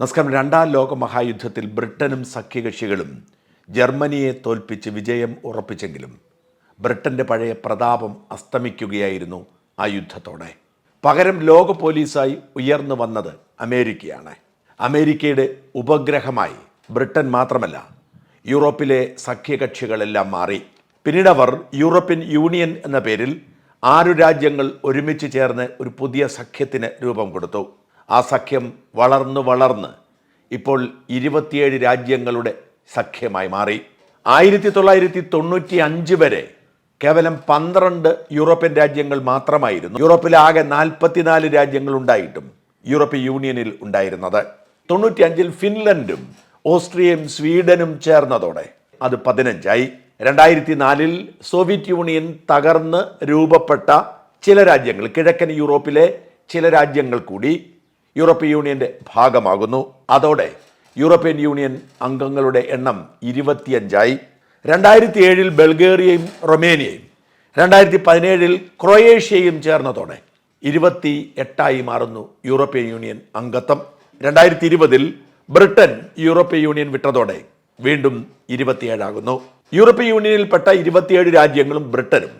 നമസ്കാരം. രണ്ടാം ലോക മഹായുദ്ധത്തിൽ ബ്രിട്ടനും സഖ്യകക്ഷികളും ജർമ്മനിയെ തോൽപ്പിച്ച് വിജയം ഉറപ്പിച്ചെങ്കിലും ബ്രിട്ടന്റെ പഴയ പ്രതാപം അസ്തമിക്കുകയായിരുന്നു ആ യുദ്ധത്തോടെ. പകരം ലോക പോലീസായി ഉയർന്നു വന്നത് അമേരിക്കയാണ്. അമേരിക്കയുടെ ഉപഗ്രഹമായി ബ്രിട്ടൻ മാത്രമല്ല യൂറോപ്പിലെ സഖ്യകക്ഷികളെല്ലാം മാറി. പിന്നീട് അവർ യൂറോപ്യൻ യൂണിയൻ എന്ന പേരിൽ ആറു രാജ്യങ്ങൾ ഒരുമിച്ച് ചേർന്ന് ഒരു പുതിയ സഖ്യത്തിന് രൂപം കൊടുത്തു. ആ സഖ്യം വളർന്നു വളർന്ന് ഇപ്പോൾ ഇരുപത്തിയേഴ് രാജ്യങ്ങളുടെ സഖ്യമായി മാറി. ആയിരത്തി തൊള്ളായിരത്തി തൊണ്ണൂറ്റി അഞ്ച് വരെ കേവലം പന്ത്രണ്ട് യൂറോപ്യൻ രാജ്യങ്ങൾ മാത്രമായിരുന്നു. യൂറോപ്പിലാകെ നാൽപ്പത്തിനാല് രാജ്യങ്ങൾ ഉണ്ടായിട്ടും യൂറോപ്യൻ യൂണിയനിൽ ഉണ്ടായിരുന്നത്. തൊണ്ണൂറ്റി അഞ്ചിൽ ഫിൻലൻഡും ഓസ്ട്രിയയും സ്വീഡനും ചേർന്നതോടെ അത് പതിനഞ്ചായി. രണ്ടായിരത്തി നാലിൽ സോവിയറ്റ് യൂണിയൻ തകർന്ന് രൂപപ്പെട്ട ചില രാജ്യങ്ങൾ കിഴക്കൻ യൂറോപ്പിലെ ചില രാജ്യങ്ങൾ കൂടി യൂറോപ്യൻ യൂണിയന്റെ ഭാഗമാകുന്നു. അതോടെ യൂറോപ്യൻ യൂണിയൻ അംഗങ്ങളുടെ എണ്ണം ഇരുപത്തിയഞ്ചായി. രണ്ടായിരത്തി ഏഴിൽ ബൾഗേറിയയും റൊമേനിയയും രണ്ടായിരത്തി പതിനേഴിൽ ക്രൊയേഷ്യയും ചേർന്നതോടെ ഇരുപത്തി എട്ടായി മാറുന്നു യൂറോപ്യൻ യൂണിയൻ അംഗത്വം. രണ്ടായിരത്തി ഇരുപതിൽ ബ്രിട്ടൻ യൂറോപ്യൻ യൂണിയൻ വിട്ടതോടെ വീണ്ടും ഇരുപത്തിയേഴാകുന്നു. യൂറോപ്യൻ യൂണിയനിൽപ്പെട്ട ഇരുപത്തിയേഴ് രാജ്യങ്ങളും ബ്രിട്ടനും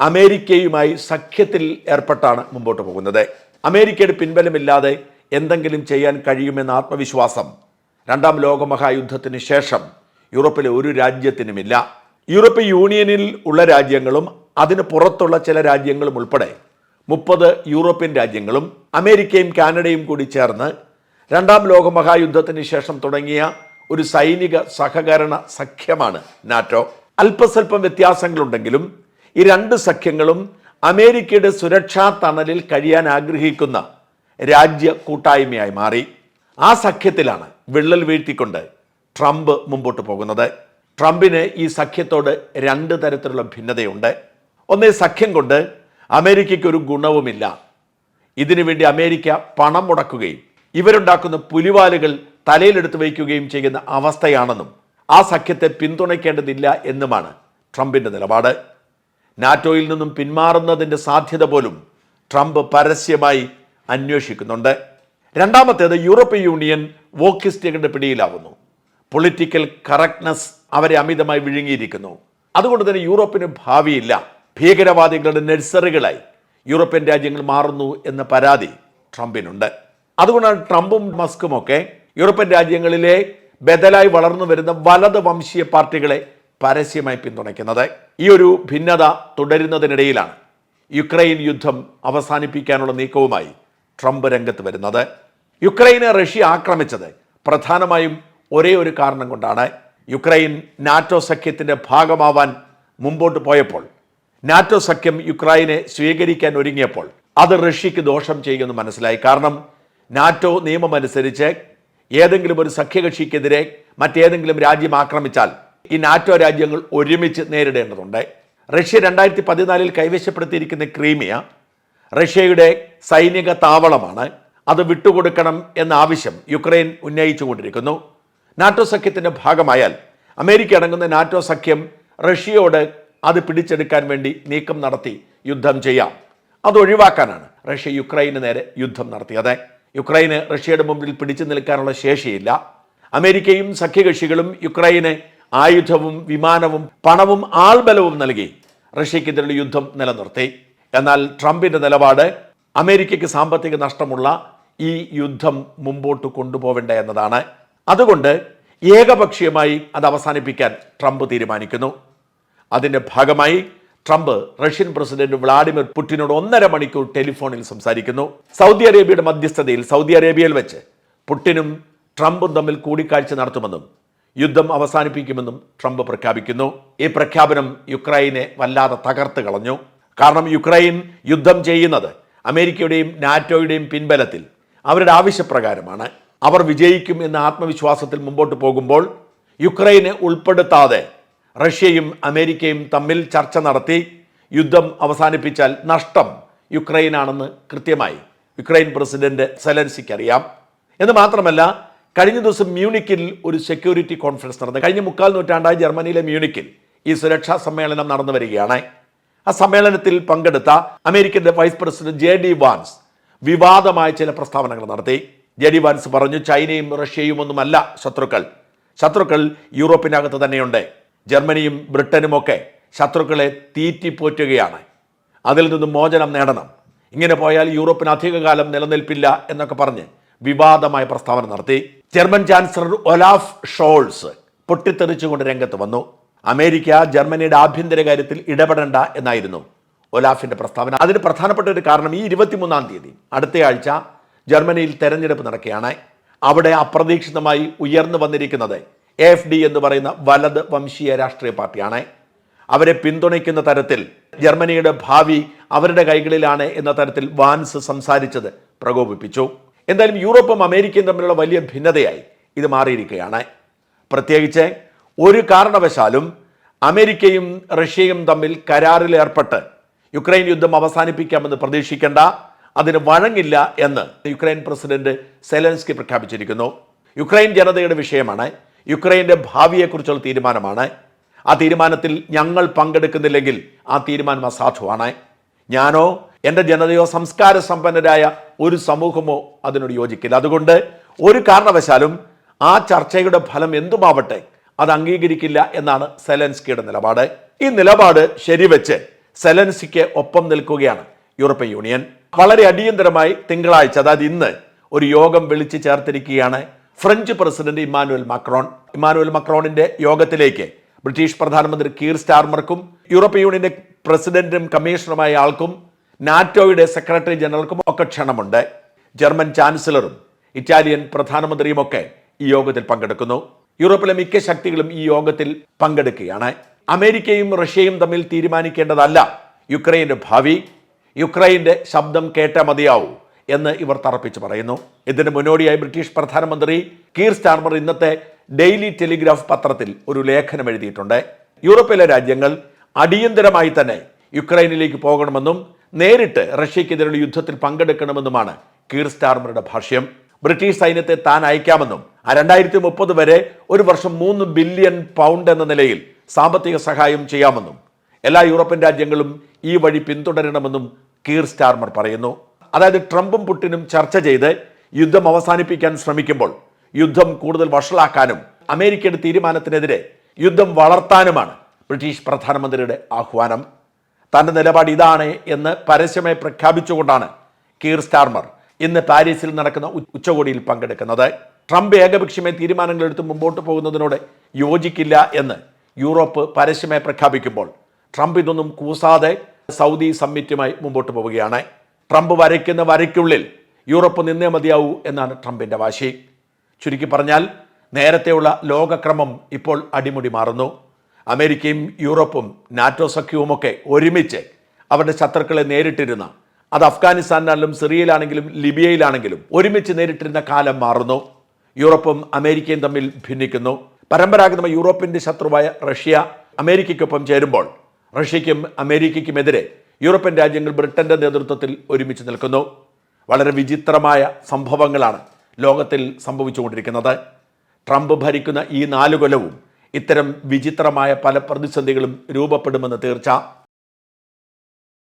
അമേരിക്കയുമായി സഖ്യത്തിൽ ഏർപ്പെട്ടാണ് മുമ്പോട്ട് പോകുന്നത്. അമേരിക്കയുടെ പിൻബലമില്ലാതെ എന്തെങ്കിലും ചെയ്യാൻ കഴിയുമെന്ന ആത്മവിശ്വാസം രണ്ടാം ലോകമഹായുദ്ധത്തിന് ശേഷം യൂറോപ്പിലെ ഒരു രാജ്യത്തിനുമില്ല. യൂറോപ്യൻ യൂണിയനിൽ ഉള്ള രാജ്യങ്ങളും അതിന് പുറത്തുള്ള ചില രാജ്യങ്ങളും ഉൾപ്പെടെ മുപ്പത് യൂറോപ്യൻ രാജ്യങ്ങളും അമേരിക്കയും കാനഡയും കൂടി ചേർന്ന് രണ്ടാം ലോകമഹായുദ്ധത്തിന് ശേഷം തുടങ്ങിയ ഒരു സൈനിക സഹകരണ സഖ്യമാണ് നാറ്റോ. അല്പസ്വല്പം വ്യത്യാസങ്ങളുണ്ടെങ്കിലും ഈ രണ്ട് സഖ്യങ്ങളും അമേരിക്കയുടെ സുരക്ഷാ തണലിൽ കഴിയാൻ ആഗ്രഹിക്കുന്ന രാജ്യ കൂട്ടായ്മയായി മാറി. ആ സഖ്യത്തിലാണ് വിള്ളൽ വീഴ്ത്തിക്കൊണ്ട് ട്രംപ് മുമ്പോട്ട് പോകുന്നത്. ട്രംപിന് ഈ സഖ്യത്തോട് രണ്ട് തരത്തിലുള്ള ഭിന്നതയുണ്ട്. ഒന്നേ സഖ്യം കൊണ്ട് അമേരിക്കയ്ക്ക് ഒരു ഗുണവുമില്ല. ഇതിനു വേണ്ടി അമേരിക്ക പണം മുടക്കുകയും ഇവരുണ്ടാക്കുന്ന പുലിവാലുകൾ തലയിലെടുത്ത് വയ്ക്കുകയും ചെയ്യുന്ന അവസ്ഥയാണെന്നും ആ സഖ്യത്തെ പിന്തുണയ്ക്കേണ്ടതില്ല എന്നുമാണ് ട്രംപിന്റെ നിലപാട്. നാറ്റോയിൽ നിന്നും പിന്മാറുന്നതിന്റെ സാധ്യത പോലും ട്രംപ് പരസ്യമായി അന്വേഷിക്കുന്നുണ്ട്. രണ്ടാമത്തേത് യൂറോപ്യൻ യൂണിയൻ വോക്കിസ്റ്റുകളുടെ പിടിയിലാവുന്നു. പൊളിറ്റിക്കൽ കറക്റ്റ്നസ് അവരെ അമിതമായി വിഴുങ്ങിയിരിക്കുന്നു. അതുകൊണ്ട് തന്നെ യൂറോപ്പിന് ഭാവിയില്ല. ഭീകരവാദികളുടെ നഴ്സറികളായി യൂറോപ്യൻ രാജ്യങ്ങൾ മാറുന്നു എന്ന പരാതി ട്രംപിനുണ്ട്. അതുകൊണ്ടാണ് ട്രംപും മസ്കും ഒക്കെ യൂറോപ്യൻ രാജ്യങ്ങളിലെ ബദലായി വളർന്നു വരുന്ന വലത് വംശീയ പാർട്ടികളെ പരസ്യമായി പിന്തുണയ്ക്കുന്നത്. ഈ ഒരു ഭിന്നത തുടരുന്നതിനിടയിലാണ് യുക്രൈൻ യുദ്ധം അവസാനിപ്പിക്കാനുള്ള നീക്കവുമായി ട്രംപ് രംഗത്ത് വരുന്നത്. യുക്രൈനെ റഷ്യ ആക്രമിച്ചത് പ്രധാനമായും ഒരേ ഒരു കാരണം കൊണ്ടാണ്. യുക്രൈൻ നാറ്റോ സഖ്യത്തിന്റെ ഭാഗമാവാൻ മുമ്പോട്ട് പോയപ്പോൾ നാറ്റോ സഖ്യം യുക്രൈനെ സ്വീകരിക്കാൻ ഒരുങ്ങിയപ്പോൾ അത് റഷ്യക്ക് ദോഷം ചെയ്യുമെന്ന് മനസ്സിലായി. കാരണം നാറ്റോ നിയമമനുസരിച്ച് ഏതെങ്കിലും ഒരു സഖ്യകക്ഷിക്കെതിരെ മറ്റേതെങ്കിലും രാജ്യം ആക്രമിച്ചാൽ ഈ നാറ്റോ രാജ്യങ്ങൾ ഒരുമിച്ച് നേരിടേണ്ടതുണ്ട്. റഷ്യ രണ്ടായിരത്തി പതിനാലിൽ കൈവശപ്പെടുത്തിയിരിക്കുന്ന ക്രീമിയ റഷ്യയുടെ സൈനിക താവളമാണ്. അത് വിട്ടുകൊടുക്കണം എന്ന ആവശ്യം യുക്രൈൻ ഉന്നയിച്ചുകൊണ്ടിരിക്കുന്നു. നാറ്റോ സഖ്യത്തിന്റെ ഭാഗമായാൽ അമേരിക്ക അടങ്ങുന്ന നാറ്റോ സഖ്യം റഷ്യയോട് അത് പിടിച്ചെടുക്കാൻ വേണ്ടി നീക്കം നടത്തി യുദ്ധം ചെയ്യാം. അത് ഒഴിവാക്കാനാണ് റഷ്യ യുക്രൈന് നേരെ യുദ്ധം നടത്തിയത്. യുക്രൈന് റഷ്യയുടെ മുമ്പിൽ പിടിച്ചു നിൽക്കാനുള്ള ശേഷിയില്ല. അമേരിക്കയും സഖ്യകക്ഷികളും യുക്രൈന് ആയുധവും വിമാനവും പണവും ആൾബലവും നൽകി റഷ്യക്കെതിരെയുള്ള യുദ്ധം നിലനിർത്തി. എന്നാൽ ട്രംപിന്റെ നിലപാട് അമേരിക്കയ്ക്ക് സാമ്പത്തിക നഷ്ടമുള്ള ഈ യുദ്ധം മുമ്പോട്ട് കൊണ്ടുപോവേണ്ട എന്നതാണ്. അതുകൊണ്ട് ഏകപക്ഷീയമായി അത് അവസാനിപ്പിക്കാൻ ട്രംപ് തീരുമാനിക്കുന്നു. അതിന്റെ ഭാഗമായി ട്രംപ് റഷ്യൻ പ്രസിഡന്റ് വ്ളാഡിമിർ പുടിനോട് ഒന്നര മണിക്കൂർ ടെലിഫോണിൽ സംസാരിക്കുന്നു. സൗദി അറേബ്യയുടെ മധ്യസ്ഥതയിൽ സൗദി അറേബ്യയിൽ വെച്ച് പുടിനും ട്രംപും തമ്മിൽ കൂടിക്കാഴ്ച നടത്തുമെന്നും യുദ്ധം അവസാനിപ്പിക്കുമെന്നും ട്രംപ് പ്രഖ്യാപിക്കുന്നു. ഈ പ്രഖ്യാപനം യുക്രൈനെ വല്ലാതെ തകർത്ത് കളഞ്ഞു. കാരണം യുക്രൈൻ യുദ്ധം ചെയ്യുന്നത് അമേരിക്കയുടെയും നാറ്റോയുടെയും പിൻബലത്തിൽ അവരുടെ ആവശ്യപ്രകാരമാണ്. അവർ വിജയിക്കും എന്ന ആത്മവിശ്വാസത്തിൽ മുമ്പോട്ട് പോകുമ്പോൾ യുക്രൈനെ ഉൾപ്പെടുത്താതെ റഷ്യയും അമേരിക്കയും തമ്മിൽ ചർച്ച നടത്തി യുദ്ധം അവസാനിപ്പിച്ചാൽ നഷ്ടം യുക്രൈനാണെന്ന് കൃത്യമായി യുക്രൈൻ പ്രസിഡന്റ് സെലൻസിക്ക് അറിയാം എന്ന് മാത്രമല്ല കഴിഞ്ഞ ദിവസം മ്യൂണിക്കിൽ ഒരു സെക്യൂരിറ്റി കോൺഫറൻസ് നടന്നു. കഴിഞ്ഞ മുക്കാൽ നൂറ്റാണ്ടായി ജർമ്മനിയിലെ മ്യൂണിക്കിൽ ഈ സുരക്ഷാ സമ്മേളനം നടന്നു വരികയാണ്. ആ സമ്മേളനത്തിൽ പങ്കെടുത്ത അമേരിക്കന്റെ vice president J D Vance വിവാദമായ ചില പ്രസ്താവനകൾ നടത്തി. ജെ ഡി വാൻസ് പറഞ്ഞു ചൈനയും റഷ്യയും ഒന്നുമല്ല ശത്രുക്കൾ. ശത്രുക്കൾ യൂറോപ്പിനകത്ത് തന്നെയുണ്ട്. ജർമ്മനിയും ബ്രിട്ടനുമൊക്കെ ശത്രുക്കളെ തീറ്റിപ്പോറ്റുകയാണ്. അതിൽ നിന്നും മോചനം നേടണം. ഇങ്ങനെ പോയാൽ യൂറോപ്പിന് അധികകാലം നിലനിൽപ്പില്ല എന്നൊക്കെ പറഞ്ഞ് വിവാദമായ പ്രസ്താവന നടത്തി. ജർമ്മൻ ചാൻസലർ ഒലാഫ് ഷോൾസ് പൊട്ടിത്തെറിച്ചുകൊണ്ട് രംഗത്ത് വന്നു. അമേരിക്ക ജർമ്മനിയുടെ ആഭ്യന്തര കാര്യത്തിൽ ഇടപെടേണ്ട എന്നായിരുന്നു ഒലാഫിന്റെ പ്രസ്താവന. അതിന് പ്രധാനപ്പെട്ട ഒരു കാരണം ഈ ഇരുപത്തിമൂന്നാം തീയതി അടുത്തയാഴ്ച ജർമ്മനിയിൽ തെരഞ്ഞെടുപ്പ് നടക്കുകയാണ്. അവിടെ അപ്രതീക്ഷിതമായി ഉയർന്നു വന്നിരിക്കുന്നത് എഫ് ഡി എന്ന് പറയുന്ന വലത് വംശീയ രാഷ്ട്രീയ പാർട്ടിയാണ്. അവരെ പിന്തുണയ്ക്കുന്ന തരത്തിൽ ജർമ്മനിയുടെ ഭാവി അവരുടെ കൈകളിലാണ് എന്ന തരത്തിൽ വാൻസ് സംസാരിച്ചത് പ്രകോപിപ്പിച്ചു. എന്തായാലും യൂറോപ്പും അമേരിക്കയും തമ്മിലുള്ള വലിയ ഭിന്നതയായി ഇത് മാറിയിരിക്കുകയാണ്. പ്രത്യേകിച്ച് ഒരു കാരണവശാലും അമേരിക്കയും റഷ്യയും തമ്മിൽ കരാറിൽ ഏർപ്പെട്ട് യുക്രൈൻ യുദ്ധം അവസാനിപ്പിക്കാമെന്ന് പ്രതീക്ഷിക്കേണ്ട അതിന് വഴങ്ങില്ല എന്ന് യുക്രൈൻ പ്രസിഡന്റ് സെലൻസ്കി പ്രഖ്യാപിച്ചിരിക്കുന്നു. യുക്രൈൻ ജനതയുടെ വിഷയമാണ് യുക്രൈന്റെ ഭാവിയെക്കുറിച്ചുള്ള തീരുമാനമാണ്. ആ തീരുമാനത്തിൽ ഞങ്ങൾ പങ്കെടുക്കുന്നില്ലെങ്കിൽ ആ തീരുമാനം അസാധുവാണ്. ഞാനോ എന്റെ ജനതയോ സംസ്കാര സമ്പന്നരായ ഒരു സമൂഹമോ അതിനോട് യോജിക്കില്ല. അതുകൊണ്ട് ഒരു കാരണവശാലും ആ ചർച്ചയുടെ ഫലം എന്തുമാവട്ടെ അത് അംഗീകരിക്കില്ല എന്നാണ് സെലൻസ്കിയുടെ നിലപാട്. ഈ നിലപാട് ശരിവെച്ച് സെലൻസിക്ക് ഒപ്പം നിൽക്കുകയാണ് യൂറോപ്യൻ യൂണിയൻ. വളരെ അടിയന്തരമായി തിങ്കളാഴ്ച അതായത് ഇന്ന് ഒരു യോഗം വിളിച്ചു ചേർത്തിരിക്കുകയാണ് French president Emmanuel Macron. Emmanuel മക്രോണിന്റെ യോഗത്തിലേക്ക് ബ്രിട്ടീഷ് പ്രധാനമന്ത്രി കീർ സ്റ്റാർമർക്കും യൂറോപ്യൻ യൂണിയന്റെ പ്രസിഡന്റും കമ്മീഷണറുമായ ആൾക്കും നാറ്റോയുടെ സെക്രട്ടറി ജനറൽക്കും ഒക്കെ ക്ഷണമുണ്ട്. ജർമ്മൻ ചാൻസലറും ഇറ്റാലിയൻ പ്രധാനമന്ത്രിയുമൊക്കെ ഈ യോഗത്തിൽ പങ്കെടുക്കുന്നു. യൂറോപ്പിലെ മിക്ക ശക്തികളും ഈ യോഗത്തിൽ പങ്കെടുക്കുകയാണ്. അമേരിക്കയും റഷ്യയും തമ്മിൽ തീരുമാനിക്കേണ്ടതല്ല യുക്രൈന്റെ ഭാവി. യുക്രൈന്റെ ശബ്ദം കേട്ട മതിയാവൂ എന്ന് ഇവർ തറപ്പിച്ച് പറയുന്നു. ഇതിന് മുന്നോടിയായി ബ്രിട്ടീഷ് പ്രധാനമന്ത്രി കീർ സ്റ്റാർമർ ഇന്നത്തെ ഡെയിലി ടെലിഗ്രാഫ് പത്രത്തിൽ ഒരു ലേഖനം എഴുതിയിട്ടുണ്ട്. യൂറോപ്പിലെ രാജ്യങ്ങൾ അടിയന്തരമായി തന്നെ യുക്രൈനിലേക്ക് പോകണമെന്നും നേരിട്ട് റഷ്യക്കെതിരെയുള്ള യുദ്ധത്തിൽ പങ്കെടുക്കണമെന്നുമാണ് കീർ സ്റ്റാർമറുടെ ഭാഷ്യം. ബ്രിട്ടീഷ് സൈന്യത്തെ താൻ അയക്കാമെന്നും ആ രണ്ടായിരത്തി മുപ്പത് വരെ ഒരു വർഷം മൂന്ന് ബില്യൺ പൗണ്ട് എന്ന നിലയിൽ സാമ്പത്തിക സഹായം ചെയ്യാമെന്നും എല്ലാ യൂറോപ്യൻ രാജ്യങ്ങളും ഈ വഴി പിന്തുടരണമെന്നും കീർ സ്റ്റാർമർ പറയുന്നു. അതായത് ട്രംപും പുട്ടിനും ചർച്ച ചെയ്ത് യുദ്ധം അവസാനിപ്പിക്കാൻ ശ്രമിക്കുമ്പോൾ യുദ്ധം കൂടുതൽ വഷളാക്കാനും അമേരിക്കയുടെ തീരുമാനത്തിനെതിരെ യുദ്ധം വളർത്താനുമാണ് ബ്രിട്ടീഷ് പ്രധാനമന്ത്രിയുടെ ആഹ്വാനം. തന്റെ നിലപാട് ഇതാണ് എന്ന് പരസ്യമായി പ്രഖ്യാപിച്ചുകൊണ്ടാണ് കീർ സ്റ്റാർമർ ഇന്ന് പാരീസിൽ നടക്കുന്ന ഉച്ചകോടിയിൽ പങ്കെടുക്കുന്നത്. ട്രംപ് ഏകപക്ഷീയമായി തീരുമാനങ്ങൾ എടുത്ത് മുമ്പോട്ട് പോകുന്നതിനോട് യോജിക്കില്ല എന്ന് യൂറോപ്പ് പരസ്യമായി പ്രഖ്യാപിക്കുമ്പോൾ ട്രംപ് ഇതൊന്നും കൂസാതെ സൗദി സമ്മിറ്റുമായി മുമ്പോട്ട് പോവുകയാണ്. ട്രംപ് വരയ്ക്കുന്ന വരയ്ക്കുള്ളിൽ യൂറോപ്പ് നിന്നേ മതിയാവൂ എന്നാണ് ട്രംപിന്റെ വാശി. ചുരുക്കി പറഞ്ഞാൽ നേരത്തെയുള്ള ലോകക്രമം ഇപ്പോൾ അടിമുടി മാറുന്നു. അമേരിക്കയും യൂറോപ്പും നാറ്റോ സഖ്യവുമൊക്കെ ഒരുമിച്ച് അവരുടെ ശത്രുക്കളെ നേരിട്ടിരുന്ന അത് അഫ്ഗാനിസ്ഥാനിലാണെങ്കിലും സിറിയയിലാണെങ്കിലും ലിബിയയിലാണെങ്കിലും ഒരുമിച്ച് നേരിട്ടിരുന്ന കാലം മാറുന്നു. യൂറോപ്പും അമേരിക്കയും തമ്മിൽ ഭിന്നിക്കുന്നു. പരമ്പരാഗതമായ യൂറോപ്പിന്റെ ശത്രുവായ റഷ്യ അമേരിക്കയ്ക്കൊപ്പം ചേരുമ്പോൾ റഷ്യയ്ക്കും അമേരിക്കയ്ക്കുമെതിരെ യൂറോപ്യൻ രാജ്യങ്ങൾ ബ്രിട്ടന്റെ നേതൃത്വത്തിൽ ഒരുമിച്ച് നിൽക്കുന്നു. വളരെ വിചിത്രമായ സംഭവങ്ങളാണ് ലോകത്തിൽ സംഭവിച്ചുകൊണ്ടിരിക്കുന്നത്. ട്രംപ് ഭരിക്കുന്ന ഈ നാലു കൊല്ലവും ഇത്തരം വിചിത്രമായ പല പ്രതിസന്ധികളും രൂപപ്പെടുമെന്ന് തീർച്ച